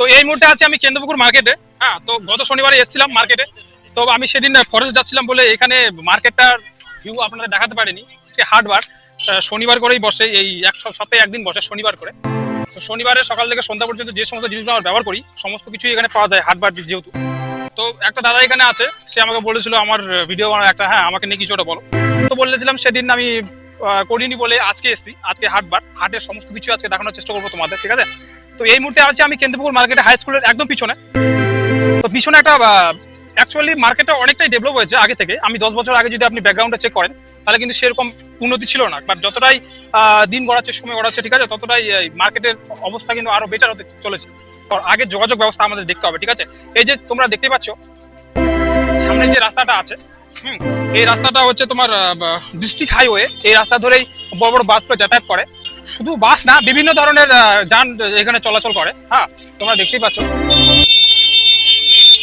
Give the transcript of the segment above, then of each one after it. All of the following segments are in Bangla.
তো এই মুহূর্তে আছি আমি কেন্দ্রপুকুর মার্কেটে হ্যাঁ তো গত শনিবারে এসেছিলাম মার্কেটে। তো আমি সেদিন ফরেস্ট যাচ্ছিলাম বলে এখানে মার্কেটটার ভিউ আপনাদের দেখাতে পারিনি। আজকে হাটবার শনিবার করেই বসে, এই এক সপ্তাহে একদিন বসে শনিবার করে। তো শনিবারে সকাল থেকে সন্ধ্যা পর্যন্ত যে সমস্ত জিনিসগুলো আমরা ব্যবহার করি, সমস্ত কিছুই এখানে পাওয়া যায় হাটবার যেহেতু। তো একটা দাদা এখানে আছে, সে আমাকে বলেছিল, আমার ভিডিও বানানো একটা হ্যাঁ আমাকে নিয়ে কিছু ওটা বলো। তো বলেছিলাম, সেদিন আমি করিনি বলে আজকে এসেছি, আজকে হাটবার। হাটের সমস্ত কিছু আজকে দেখানোর চেষ্টা করব তোমাদের, ঠিক আছে? তো এই মুহূর্তে আছি আমি কেন্দ্রপুকুর মার্কেটে হাই স্কুলের একদম পিছনে। তো পিছনে একটা অ্যাকচুয়ালি মার্কেটটা অনেকটাই ডেভেলপ হয়েছে আগে থেকে। আমি দশ বছর আগে যদি আপনি ব্যাকগ্রাউন্ডে চেক করেন, তাহলে কিন্তু সেরকম উন্নতি ছিল না। বাট যতটাই দিন গড়াচ্ছে, সময় গড়াচ্ছে, ঠিক আছে, ততটাই মার্কেটের অবস্থা কিন্তু আরও বেটার হতে চলেছে। আগে যোগাযোগ ব্যবস্থা আমাদের দেখতে হবে, ঠিক আছে? এই যে তোমরা দেখতে পাচ্ছ, সামনে যে রাস্তাটা আছে, হুম, এই রাস্তাটা হচ্ছে তোমার ডিস্ট্রিক্ট হাইওয়ে এই রাস্তা ধরেই বড় বড় বাস বাসগুলো যাতায়াত করে। শুধু বাস না, বিভিন্ন ধরনের যান এখানে চলাচল করে। হ্যাঁ তোমরা দেখতেই পাচ্ছ।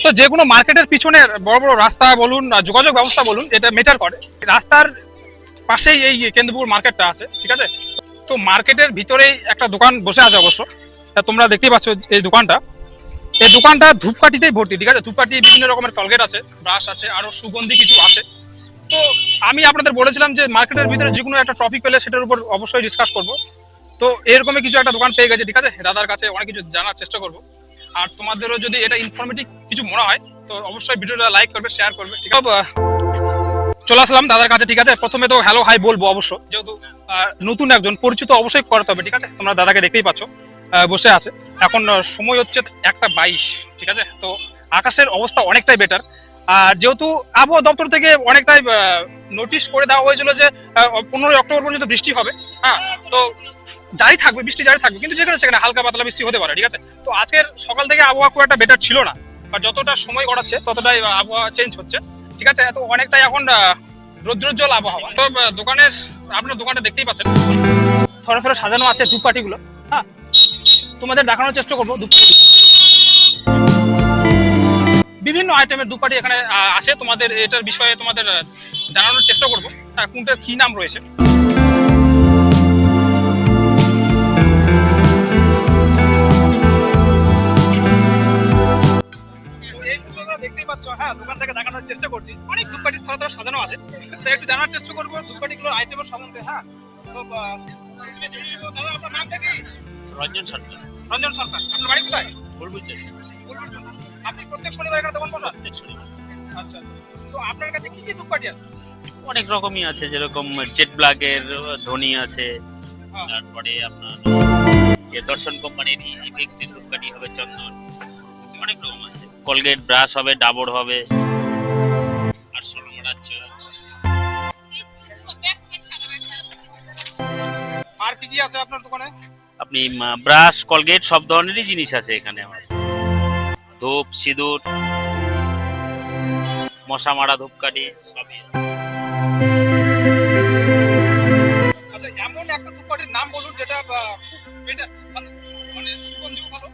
তো যে কোনো মার্কেটের পিছনে বড় বড় রাস্তা বলুন যোগাযোগ ব্যবস্থা বলুন, এটা মেটার করে। রাস্তার পাশেই এই কেন্দ্রপুর মার্কেটটা আছে, ঠিক আছে? তো মার্কেটের ভিতরেই একটা দোকান বসে আছে অবশ্য। তোমরা দেখতেই পাচ্ছ এই দোকানটা। এই দোকানটা ধূপকাঠিতেই ভর্তি, ঠিক আছে? ধূপকাঠি বিভিন্ন রকমের কলগেট আছে, ব্রাশ আছে, আরও সুগন্ধি কিছু আছে। তো আমি আপনাদের বলেছিলাম যে মার্কেটের ভিতরে যে কোনো একটা টপিক পেলে সেটার উপর অবশ্যই ডিসকাস করব। তো এরকমই কিছু একটা দোকান পেয়ে গেছে, ঠিক আছে? দাদার কাছে অনেক কিছু জানার চেষ্টা করব। আর তোমাদেরও যদি এটা ইনফরমেটিভ কিছু মনে হয়, তো অবশ্যই ভিডিওটা লাইক করবে শেয়ার করবে, ঠিক আছে? চলে আসলাম দাদার কাছে, ঠিক আছে? প্রথমে তো হ্যালো হাই বলব অবশ্য। যেহেতু নতুন একজন, পরিচিত অবশ্যই করতে হবে, ঠিক আছে? তোমরা দাদাকে দেখতেই পাচ্ছ বসে আছে। এখন সময় হচ্ছে একটা বাইশ, ঠিক আছে? তো আকাশের অবস্থা অনেকটাই বেটার আর যেহেতু আবহাওয়া দপ্তর থেকে অনেকটাই নোটিশ করে দেওয়া হয়েছিল যে পনেরোই অক্টোবর পর্যন্ত বৃষ্টি হবে হ্যাঁ? তো জারি থাকবে, বৃষ্টি জারি থাকবে, কিন্তু যেখানে সেখানে হালকা পাতলা বৃষ্টি হতে পারে, ঠিক আছে? তো আজকের সকাল থেকে আবহাওয়া খুব একটা বেটার ছিল না, বা যতটা সময় গড়াচ্ছে, ততটাই আবহাওয়া চেঞ্জ হচ্ছে, ঠিক আছে? তো অনেকটাই এখন রৌদ্রোজ্জ্বল আবহাওয়া। তো দোকানের, আপনার দোকানটা দেখতেই পাচ্ছেন। থরে থরে সাজানো আছে ধূপকাঠিগুলো হ্যাঁ? তোমাদের দেখানোর চেষ্টা করব ধূপকাঠি বিভিন্ন আইটেমের ধূপকাঠি এখানে আছে। তোমাদের এটার বিষয়ে তোমাদের জানানোর চেষ্টা করব। কোনটার কি নাম রয়েছে? দেখতেই হ্যাঁ দেখানোর চেষ্টা করছি। অনেক সাজানো আছে। একটু জানার চেষ্টা করব আইটেমের সম্বন্ধে হ্যাঁ? আপনার রঞ্জন সরকার। রঞ্জন সরকার আপনার বাড়ি কোথায়? বলব চাই বলবার আপনি প্রত্যেক শনিবার এখানে দোকান বসান? প্রত্যেক শনিবার। আচ্ছা আচ্ছা। তো আপনার কাছে কি কি ধূপকাঠি আছে? অনেক রকমই আছে যেরকম জেট ব্ল্যাকের ধ্বনি আছে হ্যাঁ। তারপরে আপনার এ দর্শন কোম্পানির ইফেক্টের ধূপকাঠি হবে চন্দন। অনেক রকম আছে। কলগেট ব্রাশ হবে ডাবর হবে আর সরমরাজ্য আর কি কি আছে আপনার দোকানে? আপনি ব্রাশ কলগেট সব ধরনেরই জিনিস আছে এখানে আমার। ধূপ সিঁদুর মশা মারা ধূপকাঠি সবই আচ্ছা এমন একটা ধূপকাঠির নাম বলুন যেটা খুব better, মানে মানে সুগন্ধিও ভালো।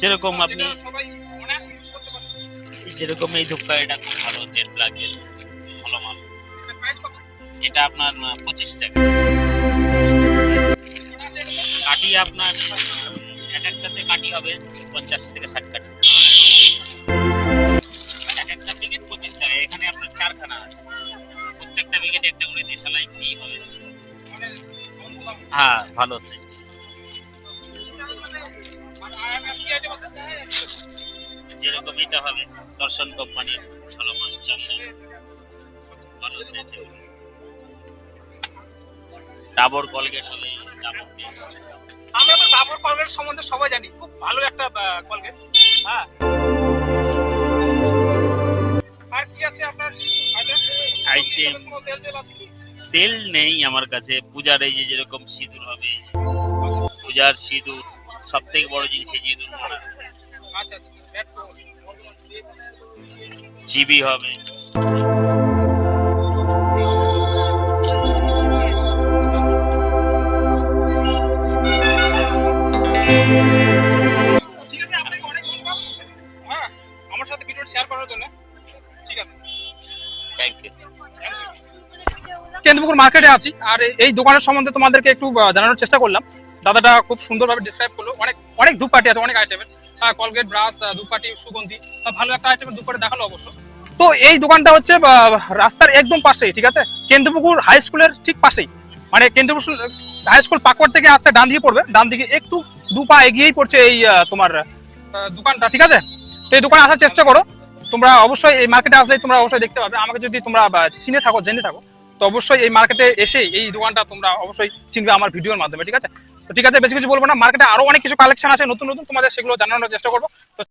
যেরকম আপনি সবাই অনায়াসে ইউজ করতে পারে। যেরকম এই ধূপকাঠিটা খুব ভালো জেট মাল। এটা আপনার পঁচিশ টাকা? কাটি আপনার এক একটাতে কাটি হবে পঞ্চাশ থেকে ষাট কাটি এক একটা প্যাকেট পঁচিশ টাকা, এখানে আপনার চারখানা আছে। প্রত্যেকটা প্যাকেটে একটা করে দেশালাই ফ্রি হবে। হ্যাঁ ভালো আছে? যেরকম এটা হবে, দর্শন কোম্পানির ভালো মাল চন্দন ভালো সেট ডাবর কলগেট হবে, ডাবর পেস্ট। আমরা তো ডাবর কলগেট সম্বন্ধে সবাই জানি। খুব ভালো একটা কলগেট হ্যাঁ। আর কি আছে আপনার? তেল তেল আছে কি? তেল নেই আমার কাছে। পূজার এই যে যেরকম সিঁদুর হবে পূজার সিঁদুর সব থেকে বড় জিনিস এই সিঁদুর। মারা আচ্ছা আচ্ছা। জিবি হবে। জন্য। ঠিক আছে। থ্যাংক ইউ কেন্দ্রপুকুর মার্কেটে আছি। আর এই- দোকানের সম্বন্ধে তোমাদেরকে একটু জানানোর চেষ্টা করলাম। দাদাটা খুব সুন্দরভাবে ডিসক্রাইব করল। অনেক অনেক ধূপকাঠি আছে অনেক আইটেমের কলগেট ব্রাশ ধূপকাঠি সুগন্ধি ভালো একটা আইটেমের ধূপকাঠি দেখাল অবশ্য। তো এই দোকানটা হচ্ছে রাস্তার একদম পাশেই ঠিক আছে? কেন্দ্রপুকুর হাই স্কুলের ঠিক পাশেই। মানে কেন্দ্রপুর হাই স্কুল পাকুয়ার থেকে আসতে ডান দিকে পড়বে। ডান দিকে একটু দু পা এগিয়েই পড়ছে এই তোমার দোকানটা ঠিক আছে? তো এই দোকানে আসার চেষ্টা করো। তোমরা অবশ্যই এই মার্কেটে আসলে তোমরা অবশ্যই দেখতে পাবে। আমাকে যদি তোমরা চিনে থাকো, জেনে থাকো, তো অবশ্যই এই মার্কেটে এসে এই দোকানটা তোমরা অবশ্যই চিনবে আমার ভিডিওর মাধ্যমে, ঠিক আছে? তো ঠিক আছে, বেশি কিছু বলব না। মার্কেটে আরও অনেক কিছু কালেকশন আছে, নতুন নতুন তোমাদের সেগুলো জানানোর চেষ্টা করব। তো